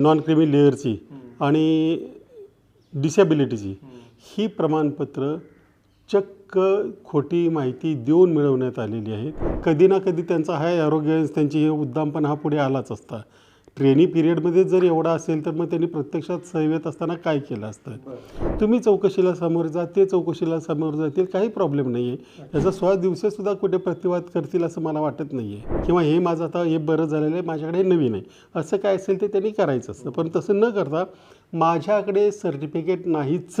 Non creamy लेअरची आणि डिसेबिलिटीची ही प्रमाणपत्र चक्क खोटी माहिती देऊन मिळवण्यात आलेली आहेत कधी ना कधी त्यांचा हाय आरोग्य त्यांची हे उद्दामपण हा पुढे आलाच असता. ट्रेनिंग पिरियडमध्ये जर एवढा असेल तर मग त्यांनी प्रत्यक्षात सेवेत असताना काय केलं असतं? तुम्ही चौकशीला समोर जा ते चौकशीला समोर जातील काही प्रॉब्लेम नाही आहे याचा स्व दिवसेसुद्धा कुठे प्रतिवाद करतील असं मला वाटत नाही आहे किंवा हे माझं आता हे बरं झालेलं आहे माझ्याकडे नवीन आहे. असं काय असेल ते त्यांनी करायचं असतं. पण तसं न करता माझ्याकडे सर्टिफिकेट नाहीच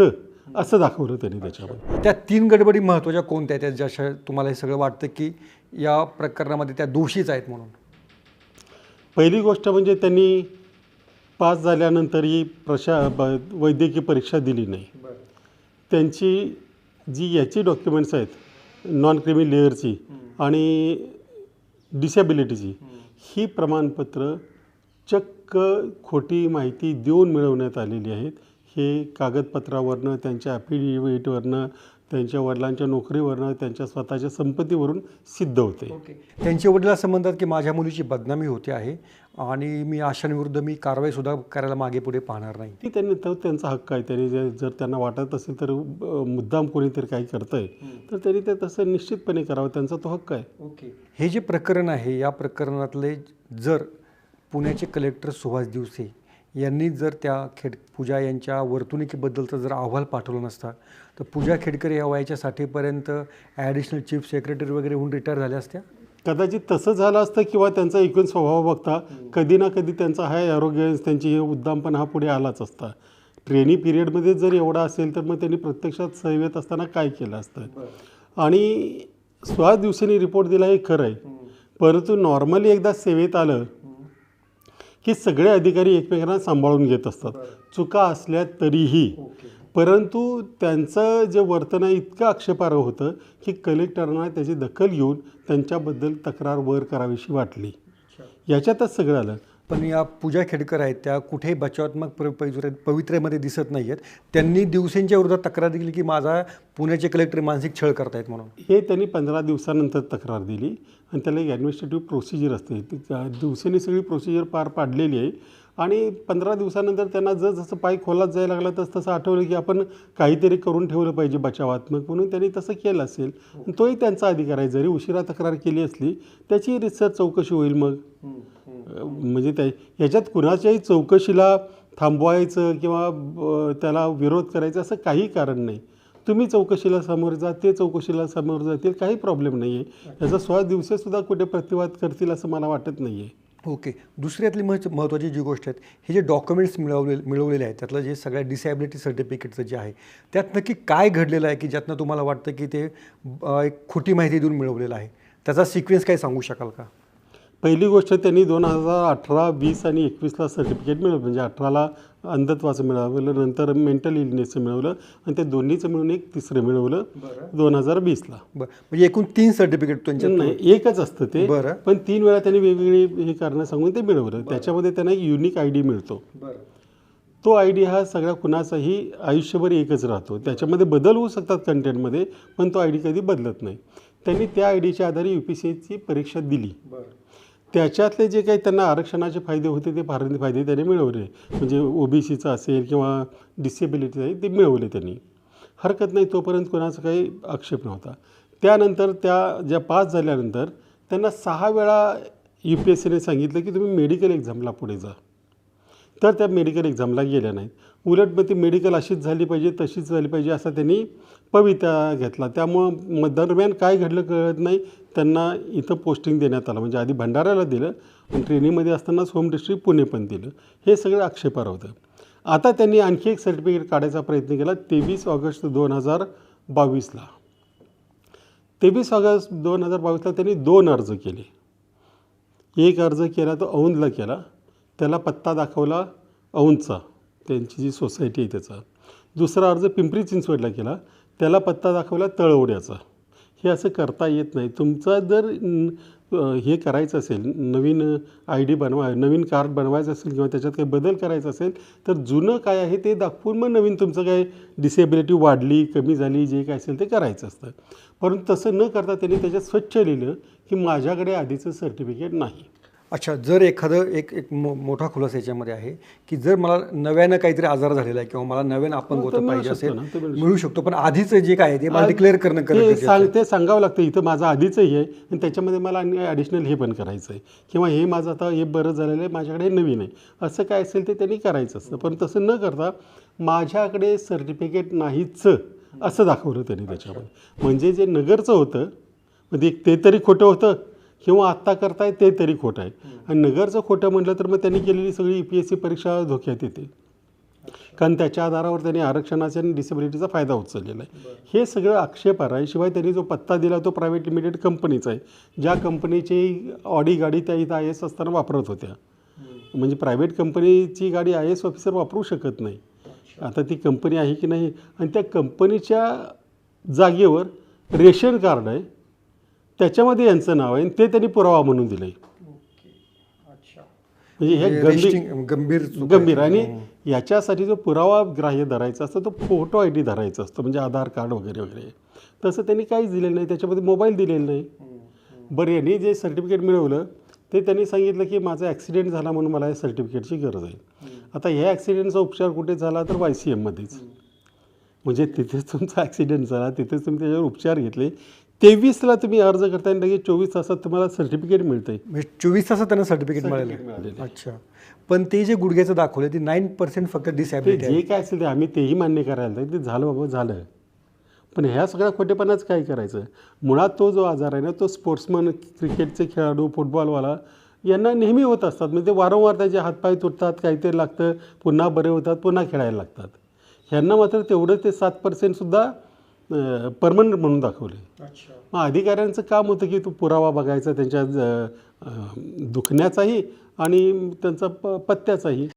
असं दाखवलं त्यांनी त्याच्यामध्ये. त्या तीन गडबडी महत्त्वाच्या कोणत्या आहेत? त्या ज्या तुम्हाला हे सगळं वाटतं की या प्रकरणामध्ये त्या दोषीच आहेत म्हणून? पहिली गोष्ट म्हणजे त्यांनी पास झाल्यानंतरही प्रशा ब वैद्यकीय परीक्षा दिली नाही. त्यांची जी याची डॉक्युमेंट्स आहेत नॉन क्रिमी लेअरची आणि डिसेबिलिटीची ही प्रमाणपत्र चक्क खोटी माहिती देऊन मिळवण्यात आलेली आहेत. हे कागदपत्रावरनं त्यांच्या ॲफिडेविटवरनं त्यांच्या वडिलांच्या नोकरीवरनं त्यांच्या स्वतःच्या संपत्तीवरून सिद्ध होते. ओके. त्यांचे वडील असं म्हणतात की माझ्या मुलीची बदनामी होते आहे आणि मी आशांविरुद्ध मी कारवाईसुद्धा करायला मागे पुढे पाहणार नाही. ती त्यांनी तो त्यांचा हक्क आहे. त्यांनी जर जर त्यांना वाटत असेल तर अ, मुद्दाम कोणीतरी काही करतंय तर त्यांनी ते तसं निश्चितपणे करावं. त्यांचा तो हक्क आहे. ओके. हे जे प्रकरण आहे या प्रकरणातले जर पुण्याचे कलेक्टर सुभाष दिवसे यांनी जर त्या खेड पूजा यांच्या वर्तणुकीबद्दलचा जर अहवाल पाठवला नसता तर पूजा खेडकर या वयाच्या साठीपर्यंत ॲडिशनल चीफ सेक्रेटरी वगैरे होऊन रिटायर झाल्या असत्या? कदाचित तसं झालं असतं किंवा त्यांचा एकूण स्वभाव बघता कधी ना कधी त्यांचा हाय आरोग्य त्यांची हे उद्दामपण हा पुढे आलाच असता. ट्रेनिंग पिरियडमध्ये जर एवढा असेल तर मग त्यांनी प्रत्यक्षात सेवेत असताना काय केलं असतं? आणि स्वहा दिवसांनी रिपोर्ट दिला हे खरं आहे. परंतु नॉर्मली एकदा सेवेत आलं की सगळे अधिकारी एकमेकांना सांभाळून घेत असतात. चुका असल्या तरीही. परंतु त्यांचं जे वर्तन आहे इतकं आक्षेपार्ह होतं की कलेक्टरना त्याची दखल घेऊन त्यांच्याबद्दल तक्रार वर करावीशी वाटली. याच्यातच सगळं आलं. पण या पूजा खेडकर आहेत त्या कुठेही बचावात्मक प्र पवित्र पवित्र्यामध्ये दिसत नाही आहेत त्यांनी दिवसेंच्या विरोधात तक्रार दिली की माझा पुण्याचे कलेक्टर मानसिक छळ करतायत म्हणून. हे त्यांनी पंधरा दिवसानंतर तक्रार दिली आणि त्याला एक ॲडमिनिस्ट्रेटिव्ह प्रोसिजर असते. दिवसांनी सगळी प्रोसिजर पार पाडलेली आहे. आणि पंधरा दिवसानंतर त्यांना जर जसं पाय खोलात जायला लागला तसं तसं आठवलं की आपण काहीतरी करून ठेवलं पाहिजे बचावात्मक म्हणून. त्यांनी तसं केलं असेल तोही त्यांचा अधिकार आहे. जरी उशिरा तक्रार केली असली त्याची रिसर्च चौकशी होईल मग. म्हणजे त्या याच्यात कुणाच्याही चौकशीला थांबवायचं किंवा त्याला विरोध करायचा असं काही कारण नाही. तुम्ही चौकशीला समोर जा ते चौकशीला समोर जातील काही प्रॉब्लेम नाही आहे याचा सोळा दिवसेसुद्धा कुठे प्रतिवाद करतील असं मला वाटत नाही आहे ओके. दुसऱ्यातली मह महत्त्वाची जी गोष्ट आहेत हे जे डॉक्युमेंट्स मिळवले मिळवलेले आहेत त्यातलं जे सगळ्या डिसॅबिलिटी सर्टिफिकेटचं जे आहे त्यात नक्की काय घडलेलं आहे की ज्यातनं तुम्हाला वाटतं की ते एक खोटी माहिती देऊन मिळवलेलं आहे? त्याचा सिक्वेन्स काय सांगू शकाल का? पहिली गोष्ट त्यांनी दोन हजार अठरा वीस आणि एकवीसला सर्टिफिकेट मिळवलं. म्हणजे अठराला अंधत्वाचं मिळवलं नंतर मेंटल इलनेसचं मिळवलं आणि ते दोन्हीचं मिळून एक तिसरं मिळवलं दोन हजार वीसला. बरं. म्हणजे एकूण तीन सर्टिफिकेट त्यांच्यात नाही एकच असतं ते. बरं. पण तीन वेळा त्यांनी वेगवेगळी हे कारणं सांगून ते मिळवलं. त्याच्यामध्ये त्यांना एक युनिक आय डी मिळतो. तो आय डी हा सगळ्या कुणाचाही आयुष्यभर एकच राहतो. त्याच्यामध्ये बदल होऊ शकतात कंटेंटमध्ये पण तो आय डी कधी बदलत नाही. त्यांनी त्या आय डीच्या आधारे यू पी सी एसची परीक्षा दिली. त्याच्यातले जे काही त्यांना आरक्षणाचे फायदे होते ते फार फायदे त्यांनी मिळवले. म्हणजे ओ बी सीचं असेल किंवा डिसेबिलिटी आहे ते मिळवले त्यांनी. हरकत नाही तोपर्यंत कोणाचा काही आक्षेप नव्हता. त्यानंतर त्या ज्या पास झाल्यानंतर त्यांना सहा वेळा यू पी एस सीने सांगितलं की तुम्ही मेडिकल एक्झामला पुढे जा. तर त्या मेडिकल एक्झामला गेल्या नाहीत. उलट मग ती मेडिकल अशीच झाली पाहिजे तशीच झाली पाहिजे असा त्यांनी पवित्रा घेतला. त्यामुळं मग दरम्यान काय घडलं कळत नाही. त्यांना इथं पोस्टिंग देण्यात आलं. म्हणजे आधी भंडाऱ्याला दिलं आणि ट्रेनिंगमध्ये असतानाच होम डिस्ट्रिक्ट पुणे पण दिलं. हे सगळं आक्षेपार होतं. आता त्यांनी आणखी एक सर्टिफिकेट काढायचा प्रयत्न केला तेवीस ऑगस्ट दोन हजार बावीसला. तेवीस ऑगस्ट दोन हजार बावीसला त्यांनी दोन अर्ज केले. एक अर्ज केला तो औंधला केला. त्याला पत्ता दाखवला औंधचा. त्यांची जी सोसायटी आहे त्याचा. दुसरा अर्ज पिंपरी चिंचवडला केला. त्याला पत्ता दाखवला तळवड्याचा. हे असं करता येत नाही. तुमचा जर हे करायचं असेल नवीन आय डी बनवा नवीन कार्ड बनवायचं असेल किंवा त्याच्यात काही बदल करायचा असेल तर जुनं काय आहे ते दाखवून मग नवीन तुमचं काय डिसेबिलिटी वाढली कमी झाली जे काय असेल ते करायचं असतं. परंतु तसं न करता त्यांनी त्याच्यात स्वच्छ लिहिलं की माझ्याकडे आधीचं सर्टिफिकेट नाही. अच्छा जर एखादं एक एक मो मोठा खुलासा याच्यामध्ये आहे की जर मला नव्यानं काहीतरी आजार झालेला आहे किंवा मला नव्यानं अपंग हो, तर मिळू पाहिजे शकतो ना, ते असेल मिळू मिळू शकतो. पण आधीच जे काय आहे ते मला डिक्लेअर करणं ते गरजेचं सांग. ते सांगावं लागतं इथं माझं आधीचंही आहे आणि त्याच्यामध्ये मला आणि ॲडिशनल हे पण करायचं आहे किंवा हे माझं आता हे बरं झालेलं आहे माझ्याकडे हे नवीन आहे. असं काय असेल ते त्यांनी करायचं असतं. पण तसं न करता माझ्याकडे सर्टिफिकेट नाहीच असं दाखवलं त्यांनी त्याच्यामध्ये. म्हणजे जे नगरचं होतं म्हणजे ते तरी खोटं होतं किंवा आत्ता करताय ते तरी खोटं आहे. आणि नगरचं खोटं म्हटलं तर मग त्यांनी केलेली सगळी ई पी एस सी परीक्षा धोक्यात येते. कारण त्याच्या आधारावर त्यांनी आरक्षणाचा आणि डिसेबिलिटीचा फायदा उचललेला आहे. हे सगळं आक्षेपार्ह आहे. शिवाय त्यांनी जो पत्ता दिला तो प्रायव्हेट लिमिटेड कंपनीचा आहे. ज्या कंपनीची ऑडी गाडी त्या इथं आय एस असताना वापरत होत्या. म्हणजे प्रायव्हेट कंपनीची गाडी आय एस ऑफिसर वापरू शकत नाही. आता ती कंपनी आहे की नाही? आणि त्या कंपनीच्या जागेवर रेशन कार्ड आहे. त्याच्यामध्ये यांचं नाव आहे आणि ते त्यांनी पुरावा म्हणून दिलं आहे म्हणजे हे हे गंभीर गंभीर. गंभीर आणि याच्यासाठी जो पुरावा ग्राह्य धरायचा असतो तो फोटो आय डी धरायचा असतो म्हणजे आधार कार्ड वगैरे वगैरे. तसं त्यांनी काहीच दिलेलं नाही त्याच्यामध्ये मोबाईल दिलेला नाही. बरं यांनी जे सर्टिफिकेट मिळवलं ते त्यांनी सांगितलं की माझा ॲक्सिडेंट झाला म्हणून मला या सर्टिफिकेटची गरज आहे. आता ह्या ॲक्सिडेंटचा उपचार कुठे झाला तर वाय सी एममध्येच म्हणजे तिथेच तुमचा ॲक्सिडेंट झाला तिथेच तुम्ही त्याच्यावर उपचार घेतले तेवीसला तुम्ही अर्ज करताय आणि लगेच चोवीस तासात तुम्हाला सर्टिफिकेट मिळतंय. म्हणजे चोवीस तासात त्यांना सर्टिफिकेट मिळालं अच्छा. पण ते जे गुडघ्याचं दाखवले ते नाईन पर्सेंट फक्त ते डिसॅबिलिटी जे काय असेल ते आम्ही तेही मान्य करायला ते झालं बाबा झालं पण ह्या सगळ्या खोटेपणाच काय करायचं? मुळात तो जो आजार आहे ना तो स्पोर्ट्समन क्रिकेटचे खेळाडू फुटबॉलवाला यांना नेहमी होत असतात. म्हणजे वारंवार त्याचे हातपाय तुटतात काहीतरी लागतं पुन्हा बरे होतात पुन्हा खेळायला लागतात. ह्यांना मात्र तेवढं ते सात पर्सेंटसुद्धा परमनंट म्हणून दाखवले. मग अधिकाऱ्यांचं काम होतं की तो पुरावा बघायचा त्यांच्या दुखण्याचाही आणि त्यांचा प पत्त्याचाही.